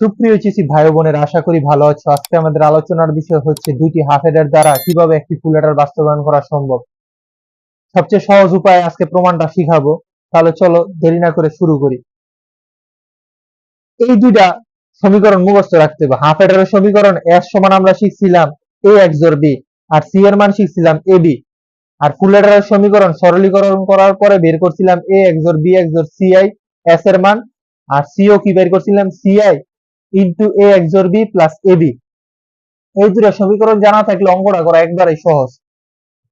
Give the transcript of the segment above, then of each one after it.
সুপ্রিয় চিসি ভাই বোনের, আশা করি ভালো আছো। আজকে আমাদের আলোচনার বিষয় হচ্ছে দুইটি হাফ হেডার দ্বারা কীভাবে একটি ফুল হেডার বাস্তবায়ন করা সম্ভব। সবচেয়ে সহজ উপায় আজকে প্রমাণটা শিখাবো। তাহলে চলো দেরি না করে শুরু করি। এই দুইটা সমীকরণ মুখস্থ রাখতে হবে। হাফ হেডারের সমীকরণ এস সমান আমরা শিখছিলাম এ এক্স জোর বি, আর সি এর মান শিখছিলাম এ বি। আর ফুল হেডারের সমীকরণ সরলীকরণ করার পরে বের করছিলাম A XOR B XOR C I, S এর মান, আর সিও কি বের করছিলাম C I into A XOR B plus A B এই দুটো সমীকরণ জানা থাকলে অঙ্কটা করা একবারেই সহজ।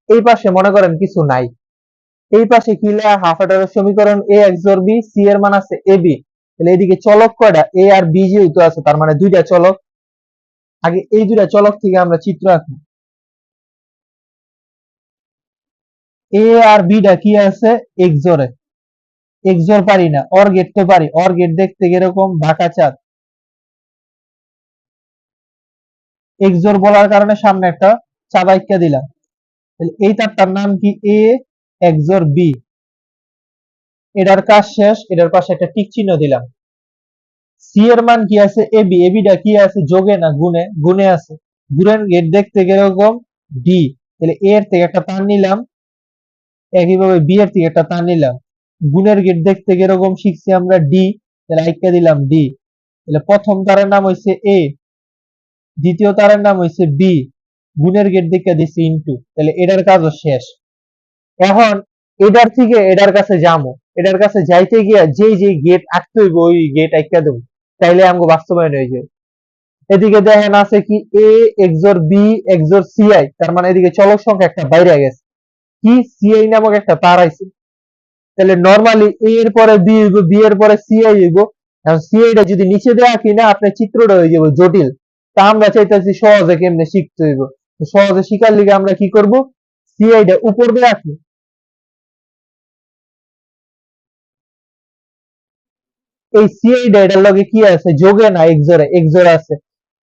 এই পাশে মনে করেন কিছু নাই। এই পাশে কি লেখা? হাফ হেডারের সমীকরণ A XOR B C এর মান আছে এ বি তাহলে এদিকে চলক কয়টা? এ আর বি যেহেতু আছে, তার মানে দুইটা চলক। আগে এই দুইটা চলক থেকে আমরা চিত্র আঁকি এ আর বিটা কি আছে? এক্স জোরে এক্স জোর পারি না। অর গেট তো পারি। অর গেট দেখতে এরকম বাঁকা চাঁদ। এক্স বলার কারণে সামনে একটা চাবাইকা দিলাম। এই তারটার নাম কি? এ এক্স বি এটার কাজ শেষ, এটার পাশে একটা টিক চিহ্ন দিলাম। সি এর মান কি আছে? এ বি এ কি আছে? যোগে না গুণে? গুণে আছে। গুণের গেট দেখতে কীরকম? ডি তাহলে এ এর থেকে একটা টান নিলাম। একইভাবে বি এর থেকে একটা টান নিলাম। গুণের গেট দেখতে কীরকম? শিখছি আমরা ডি তাহলে আইকা দিলাম ডি তাহলে প্রথম তারের নাম হইছে এ দ্বিতীয় তারের নাম হইছে বি গুণের গেট দিকে দিছি ইনটু তাহলে এটার কাজও শেষ। এখন এটার থেকে এটার কাছে যামো, এটার কাছে যাইতে গিয়া যে যে গেট আঁকতে হইব, ওই গেট আঁকা দেবো, তাইলে আমাকে বাস্তবায়ন হয়ে যাবে। এদিকে দেখেন আছে কি এ এক্সোর বি এক্সোর সিআই তার মানে এদিকে চলক সংখ্যা একটা বাইরে গেছে। কি? সিআই নামক একটা তার আইছে। তাহলে নরমালি এ এর পরে বি হইব বি এর পরে সিআই হইব। এখন সিআইটা যদি নিচে দেওয়া কিনা আপনার চিত্রটা হয়ে যাবে জটিল। তা আমরা চাইতেছি সহজে কেমনে শিখতে হইব। সহজে শিখার লিগে আমরা কি করব? সিআইটা উপর দিয়ে রাখি। এই সিআইটা এটার লগে কি আছে? যোগে না এক্সরে? এক্সরে আছে।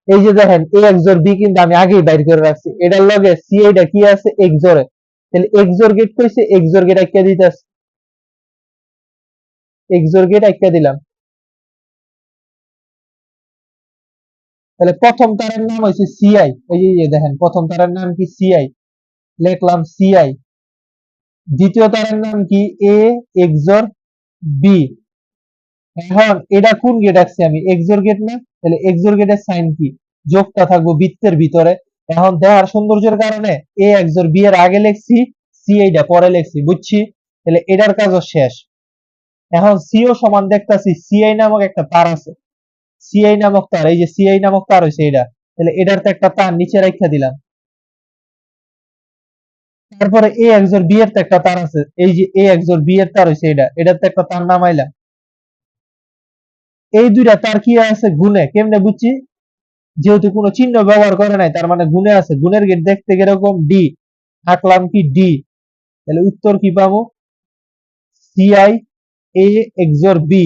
এই যে দেখেন এ এক্সর বি কিন্তু আমি আগেই বাইর করে রাখছি। এটার লগে সিআইটা কি আছে? এক্সরে। তাহলে এক্সর গেট কইছে এক্সর গেট আইকা দিতেছে। এক্সর গেট আইকা দিলাম। তাহলে প্রথম তারের নাম হইছে সিআই এই যে- দেখেন, প্রথম তারের নাম কি সিআই লিখলাম সিআই দ্বিতীয় তারের নাম কি এ এক্সর বি এখন এটা কোন গেট আঁকছি আমি? এক্সর গেট না? তাহলে এক্সর গেটের সাইন কি? যোগটা থাকব বৃত্তের ভিতরে। এখন দেখার সৌন্দর্যের কারণে এ এক্সর বি এর আগে লিখছি সি এইটা পরে লিখছি, বুঝছি? তাহলে এটার কাজও শেষ। এখন সিও সমান দেখতাছি সিআই নামক একটা তার আছে। সিআই নামক তার, এই যে সিআই নামক তার হইছে এটা তাহলে এটার তো একটা তার নিচে রাখা দিলাম। তারপরে এ একজোর বি এর তো একটা তার আছে। এই যে এ একজোর বি এর তার হইছে এটা এটার তো একটা তার নামাইলাম। এই দুইটা তার কি আছে? গুণে। কেমনে বুঝছি? যেহেতু কোনো চিহ্ন ব্যবহার করে নাই, তার মানে গুণে আছে। গুণের গেট দেখতে কীরকম? ডি আঁকলাম কি ডি তাহলে উত্তর কি পাবো? সিআই এ এক্সর বি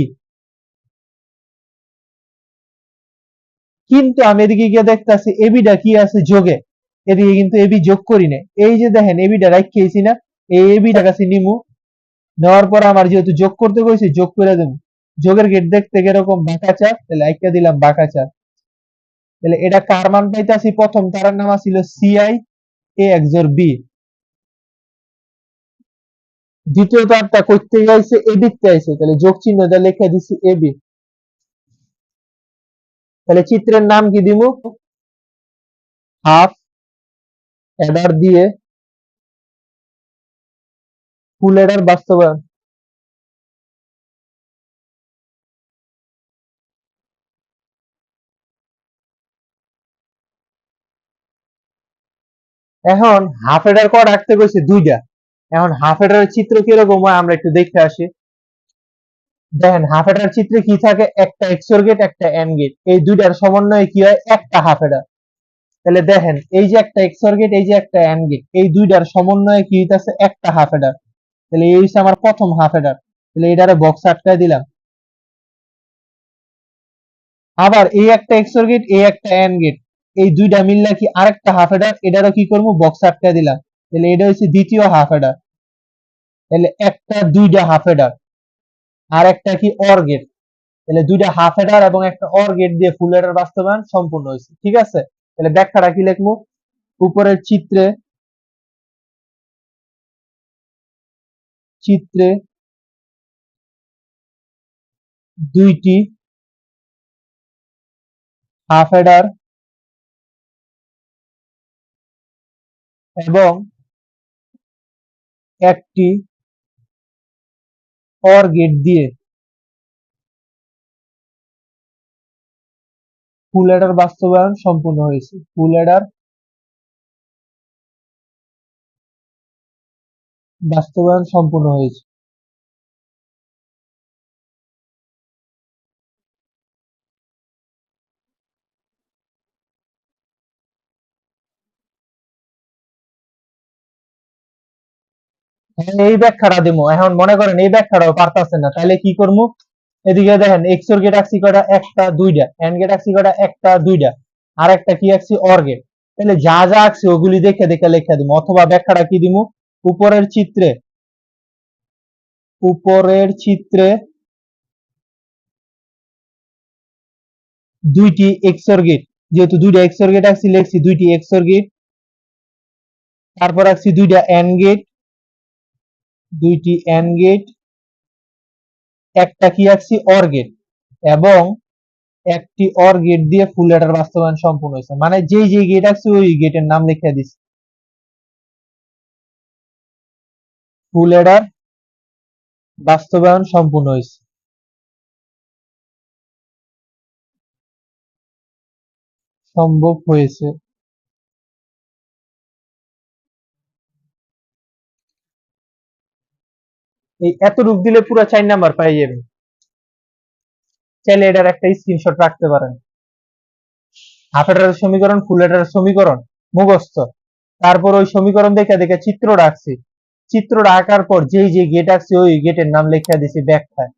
কিন্তু আমি এদিকে গিয়ে দেখতেছি এবিটা কি আছে যোগে। এদিকে কিন্তু এবি যোগ করি না এই যে দেখেন এবিটা রাখিয়েছি না। এই এবিটা কাছে নিমু। নেওয়ার পর আমার যেহেতু যোগ করতে কইছি, যোগ করে দেবো। যোগের গেট দেখতে এরকম বাঁকা চাপ। তাহলে আইকা দিলাম বাঁকা চাপ। তাহলে এটা কার মান পাইতাছি? প্রথম তার নাম ছিল সিআই এ এক্সর বি দ্বিতীয় তারটা করতে যাইছে এদিকতে আইছে। তাহলে যোগ চিহ্নটা লিখে দিছি এবি তাহলে চিত্রের নাম কি দিব হাফ, এডার দিয়ে ফুল এডার বাস্তবায়ন। এখন হাফ এডার কর রাখতে কইছে দুইটা। এখন হাফ এডারের চিত্র কীরকম হয় আমরা একটু দেখতে আসি। দেখেন হাফ এডার চিত্রে কি থাকে? একটা এক্সর গেট একটা এন গেট এই দুইটার সমন্বয়ে কি হয়? একটা হাফ এডার তাহলে দেখেন, এই যে একটা এক্সর গেট এই যে একটা এন গেট এই দুইটার সমন্বয়ে কি হইতাছে? একটা হাফ এডার তাহলে এই হচ্ছে আমার প্রথম হাফ এডার তাহলে এটারে বক্স আটকায় দিলাম। আবার এই একটা এক্সর গেট এই একটা এন গেট এই দুইটা মিললে কি আরেকটা হাফ এডার এটারও কি করব? বক্স আটকায় দিলাম। তাহলে এটা হচ্ছে দ্বিতীয় হাফ এডার তাহলে একটা, দুইটা হাফ এডার আর একটা কি অর গেট তাহলে দুইটা হাফ হেডার এবং একটা অর গেট দিয়ে ফুল হেডার বাস্তবায়ন সম্পূর্ণ হয়েছে, ঠিক আছে? তাহলে ব্যাখ্যাটা কি লিখব? উপরের চিত্রে চিত্রে দুইটি হাফ হেডার এবং একটি অর গেট দিয়ে। ফুল অ্যাডার বাস্তবায়ন সম্পূর্ণ হয়েছে। ফুল অ্যাডার বাস্তবায়ন সম্পূর্ণ হয়েছে। এই ব্যাখ্যাটা দিমু। এখন মনে করেন এই ব্যাখ্যাটাও পারতাছেন না তাহলে কি করব এদিকে দেখেন এক্স ওর গেট আঁকছি কয়টা? একটা, দুইটা। এন্ড গেট আঁকছি কয়টা? একটা, দুইটা। আর একটা কি আঁকছি অর গেট তাহলে যা যা আঁকছি ওগুলি দেখে দেখে লেখা দিমু। অথবা ব্যাখ্যাটা কি দিমু? উপরের চিত্রে উপরের চিত্রে দুইটি এক্সর গেট যেহেতু দুইটা এক্সর গেট আঁকছি লিখছি, দুইটি এক্সর গেট তারপর আঁকছি দুইটা এন্ড গেট দুইটি এন্ড গেট একটা কি আঁকছি? অর গেট এবং একটি অর গেট দিয়ে ফুল লেটার বাস্তবায়ন সম্পূর্ণ হয়েছে। মানে যেই যে গেট আঁকছি, ওই গেটের নাম লিখে দিছি। ফুল লেটার বাস্তবায়ন সম্পূর্ণ হয়েছে। সম্ভব হয়েছে। এত রূপ দিলে পুরো চার নাম্বার পাই যাবেন চাইলে এটার একটা স্ক্রিনশট রাখতে পারেন। হাফ এটার সমীকরণ ফুল এটার সমীকরণ, মুখস্থ। তারপর ওই সমীকরণ দেখে দেখে চিত্র রাখছি চিত্র আঁকার পর যেই যে গেট আসছে ওই গেটের নাম লেখা দিছি ব্যাখ্যায়